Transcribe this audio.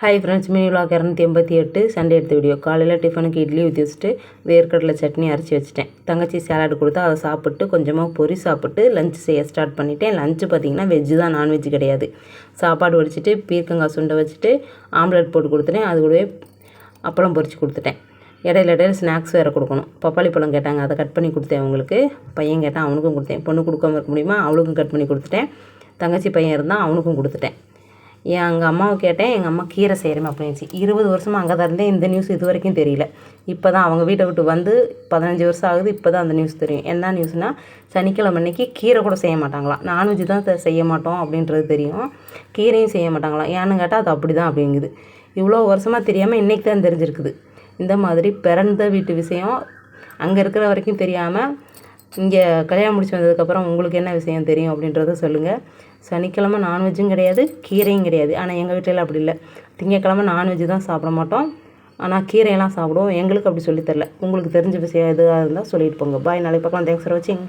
Hi friends mini vlog இரநூத்தி எண்பத்தி எட்டு. சண்டே எடுத்த வீடியோ காலையில் டிஃபனுக்கு இட்லி ஊற்றி வச்சுட்டு வேர்க்கடலை சட்னி அரைச்சி வச்சுட்டேன். தங்கச்சி சேலாடு கொடுத்தா அதை சாப்பிட்டு கொஞ்சமாக பொரி சாப்பிட்டு லஞ்ச் செய்ய ஸ்டார்ட் பண்ணிட்டேன். லஞ்சு பார்த்திங்கன்னா வெஜ்ஜு தான் நான்வெஜ் கிடையாது. சாப்பாடு வடிச்சிட்டு பீர்க்கங்காய் சுண்டை வச்சுட்டு ஆம்லெட் போட்டு கொடுத்துட்டேன். அது கூடவே அப்பளம் பொரித்து கொடுத்துட்டேன். இடையில இடையில ஸ்நாக்ஸ் வேறு கொடுக்கணும். பப்பாளி பழம் கேட்டாங்க. அதை கட் பண்ணி கொடுத்தேன் அவங்களுக்கு. பையன் கேட்டான் அவனுக்கும் கொடுத்தேன். பொண்ணு கொடுக்காம இருக்க முடியுமா? அவளுக்கும் கட் பண்ணி கொடுத்துட்டேன். தங்கச்சி பையன் இருந்தால் அவனுக்கும் கொடுத்துட்டேன். என் எங்கள் அம்மாவை கேட்டேன் எங்கள் அம்மா கீரை செய்கிறேன் அப்படின்னுச்சு இருபது வருஷமாக அங்கே தான் இருந்தேன். இந்த நியூஸ் இது வரைக்கும் தெரியல. இப்போ தான் அவங்க வீட்டை விட்டு வந்து பதினஞ்சு வருஷம் ஆகுது இப்போ தான் அந்த நியூஸ் தெரியும். என்ன நியூஸ்னால் சனிக்கிழமை அன்னைக்கு கீரை கூட செய்ய மாட்டாங்களாம். நான்வெஜ் தான் செய்ய மாட்டோம் அப்படின்றது தெரியும். கீரையும் செய்ய மாட்டாங்களாம். ஏன்னு கேட்டால் அது அப்படி தான் அப்படிங்குது. இவ்வளோ வருஷமாக தெரியாமல் இன்றைக்கி தான் தெரிஞ்சிருக்குது. இந்த மாதிரி பிறந்த வீட்டு விஷயம் அங்கே இருக்கிற வரைக்கும் தெரியாமல் இங்கே கல்யாணம் முடிச்சு வந்ததுக்கப்புறம் உங்களுக்கு என்ன விஷயம் தெரியும் அப்படின்றத சொல்லுங்கள் சனிக்கிழமை நான்வெஜ்ஜும் கிடையாது கீரையும் கிடையாது. ஆனால் எங்கள் வீட்டில் அப்படி இல்லை. திங்கக்கிழமை நான்வெஜ்ஜு தான் சாப்பிட மாட்டோம். ஆனால் கீரையெல்லாம் சாப்பிடுவோம். எங்களுக்கு அப்படி சொல்லித்தரல உங்களுக்கு தெரிஞ்ச விஷயம் எதுவாக இருந்தால் சொல்லிட்டு போங்க. பாய் நாளைக்கு பக்கம் தேங்க்ஸ் ஃபார் வாட்சிங்